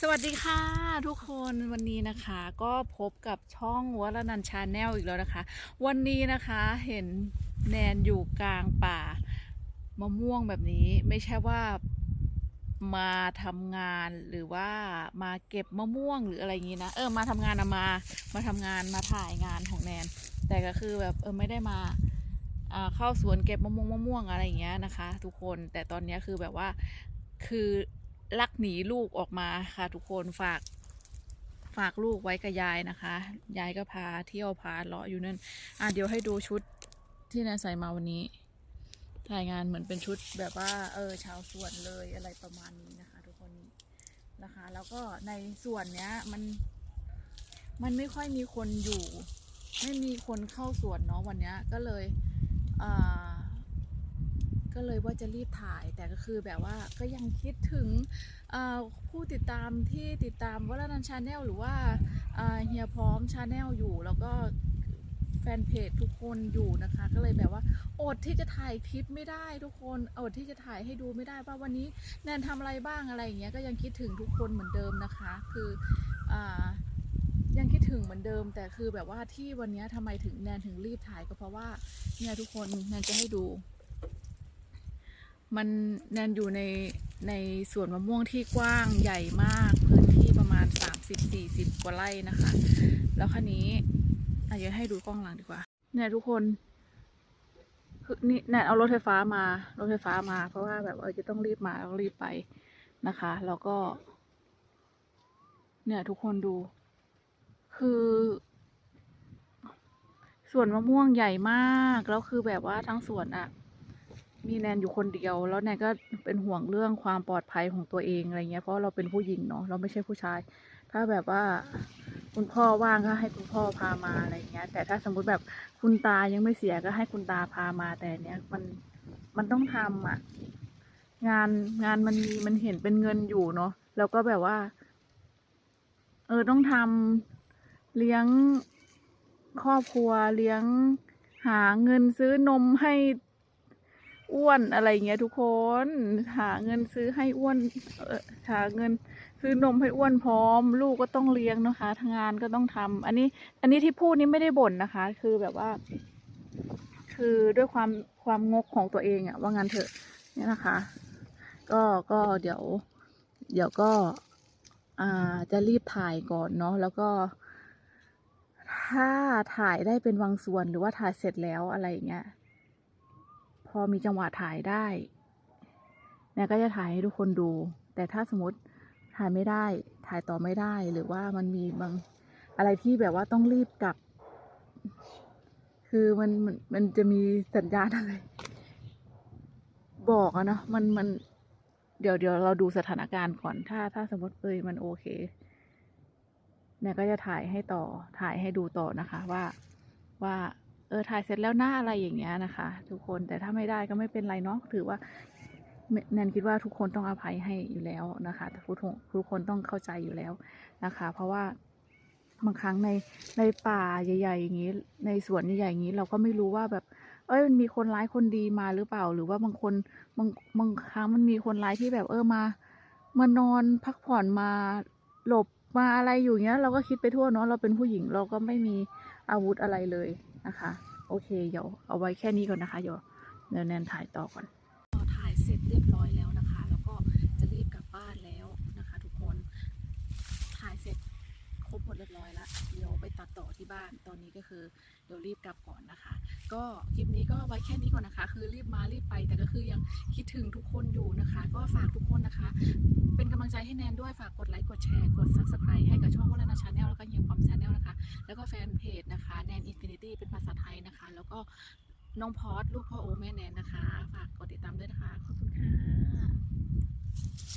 สวัสดีค่ะทุกคนวันนี้นะคะก็พบกับช่องวัลนันชาแนลอีกแล้วนะคะ วันนี้นะคะเห็นแนนอยู่กลางป่ามะม่วงแบบนี้ไม่ใช่ว่ามาทำงานหรือว่ามาเก็บมะม่วงหรืออะไรอย่างนี้นะเออมาทำงานอะมามาทำงานมาถ่ายงานของแนน แต่ก็คือแบบเออไม่ได้มาอ่าเข้าสวนเก็บมะม่วงมะม่วงอะไรอย่างเงี้ยนะคะ ทุกคนแต่ตอนนี้คือแบบว่าคือ ลักหนีลูกออกมาค่ะ ทุกคนฝาก ฝากลูกไว้กับยายนะคะ ยายก็พาเที่ยวพาเลาะอยู่นั่นอะเดี๋ยวให้ดูชุดที่นายใส่มาวันนี้ ถ่ายงานเหมือนเป็นชุดแบบว่า เออชาวสวนเลยอะไรประมาณนี้นะคะ ทุกคนนะคะ แล้วก็ในส่วนเนี้ยมันมันไม่ค่อยมีคนอยู่ ไม่มีคนเข้าสวนเนาะวันเนี้ยก็เลยอ่า ก็เลยว่าจะรีบถ่ายแต่ก็คือแบบว่าก็ยังคิดถึงผู้ติดตามที่ติดตามวัลนันชาแนลหรือว่าเฮียพร้อมชาแนลอยู่แล้วก็แฟนเพจทุกคนอยู่นะคะ ก็เลยแบบว่าอดที่จะถ่ายคลิปไม่ได้ทุกคนอดที่จะถ่ายให้ดูไม่ได้ว่าวันนี้แนนทำอะไรบ้างอะไรอย่างเงี้ยก็ยังคิดถึงทุกคนเหมือนเดิมนะคะ คืออยังคิดถึงเหมือนเดิม แต่คือแบบว่าที่วันนี้ทำไมถึงแนนถึงรีบถ่ายก็เพราะว่าเนี่ยทุกคนแนนจะให้ดู มันแนนอยู่ในในสวนมะม่วงที่กว้างใหญ่มาก พื้นที่ประมาณ 30-40 กว่าไร่นะคะ แล้วคันนี้อาจจะให้ดูกล้องหลังดีกว่า เนี่ยทุกคนคือนี่แนนเอารถไฟฟ้ามา รถไฟฟ้ามา เพราะว่าแบบเออจะต้องรีบมาต้องรีบไปนะคะ แล้วก็ เนี่ยทุกคนดู คือสวนมะม่วงใหญ่มาก แล้วคือแบบว่าทั้งสวนอะ มีแนนอยู่คนเดียว แล้วแนนก็เป็นห่วงเรื่องความปลอดภัยของตัวเองอะไรเงี้ยเพราะเราเป็นผู้หญิงเนาะเราไม่ใช่ผู้ชาย ถ้าแบบว่าคุณพ่อว่างก็ให้คุณพ่อพามาอะไรเงี้ย แต่ถ้าสมมุติแบบคุณตายังไม่เสียก็ให้คุณตาพามาแต่เนี้ยมันมันต้องทำอะ งานงานมันมีมันเห็นเป็นเงินอยู่เนาะแล้วก็แบบว่า เออต้องทำเลี้ยงครอบครัวเลี้ยงหาเงินซื้อนมให้ อ้วนอะไรเงี้ยทุกคน หาเงินซื้อให้อ้วนเออหาเงินซื้อนมให้อ้วนพร้อม ลูกก็ต้องเลี้ยงนะคะทางานก็ต้องทำอันนี้ อันนี้ที่พูดนี้ไม่ได้บ่นนะคะ คือแบบว่า คือด้วยความความงกของตัวเองอะว่างั้นเถอะเนี่ยนะคะ ก็ก็เดี๋ยว เดี๋ยวก็ อ่าจะรีบถ่ายก่อนเนาะแล้วก็ถ้าถ่ายได้เป็นบางส่วนหรือว่าถ่ายเสร็จแล้วอะไรเงี้ย พอมีจังหวะถ่ายได้เนี่ก็จะถ่ายให้ทุกคนดู แต่ถ้าสมมติถ่ายไม่ได้ ถ่ายต่อไม่ได้ หรือว่ามันมีบางอะไรที่แบบว่าต้องรีบกลับ คือมันมันมันจะมีสัญญาณอะไร บอกอะเนาะมันมัน เดี๋ยวเดี๋ยวเราดูสถานการณ์ก่อน ถ้าถ้าสมมติเอยมันโอเคเนี่ยก็จะถ่ายให้ต่อ ถ่ายให้ดูต่อนะคะว่าว่า เออถ่ายเสร็จแล้วหน้าอะไรอย่างเงี้ยนะคะ ทุกคนแต่ถ้าไม่ได้ก็ไม่เป็นไรเนาะถือว่าแนนคิดว่าทุกคนต้องอภัยให้อยู่แล้วนะคะทุกทุกคนต้องเข้าใจอยู่แล้วนะคะ เพราะว่าบางครั้งในในป่าใหญ่ ๆ อย่างนี้ ในสวนใหญ่ๆอย่างนี้เราก็ไม่รู้ว่าแบบ เอ้ยมันมีคนร้ายคนดีมาหรือเปล่า หรือว่าบางคนบางบางครั้งมันมีคนร้ายที่แบบเออมามานอนพักผ่อนมาหลบมาอะไรอยู่เงี้ย เราก็คิดไปทั่วเนาะเราเป็นผู้หญิงเราก็ไม่มีอาวุธอะไรเลย นะคะ โอเคเดี๋ยวเอาไว้แค่นี้ก่อนนะคะเดี๋ยวเดี๋ยวแนนถ่ายต่อก่อนถ่ายเสร็จเรียบร้อยแล้วนะคะ แล้วก็จะรีบกลับบ้านแล้วนะคะ ทุกคนถ่ายเสร็จครบหมดเรียบร้อยแล้วเดี๋ยวไปตัดต่อที่บ้านตอนนี้ก็คือเดี๋ยวรีบกลับก่อนนะคะ ก็คลิปนี้ก็ไว้แค่นี้ก่อนนะคะ คือรีบมารีบไปแต่ก็คือยังคิดถึงทุกคนอยู่นะคะ ก็ฝากทุกคนนะคะ เป็นกำลังใจให้แนนด้วยฝากกดไลค์กดแชร์กด subscribe ให้กับช่องวัลนาชาแนลแล้วก็เฮียความชาแนลนะคะ แล้วก็แฟนเพจนะคะ เป็นภาษาไทยนะคะ แล้วก็น้องพอดลูกพ่อโอแม่แนนนะคะ ฝากกดติดตามด้วยนะคะ ขอบคุณค่ะ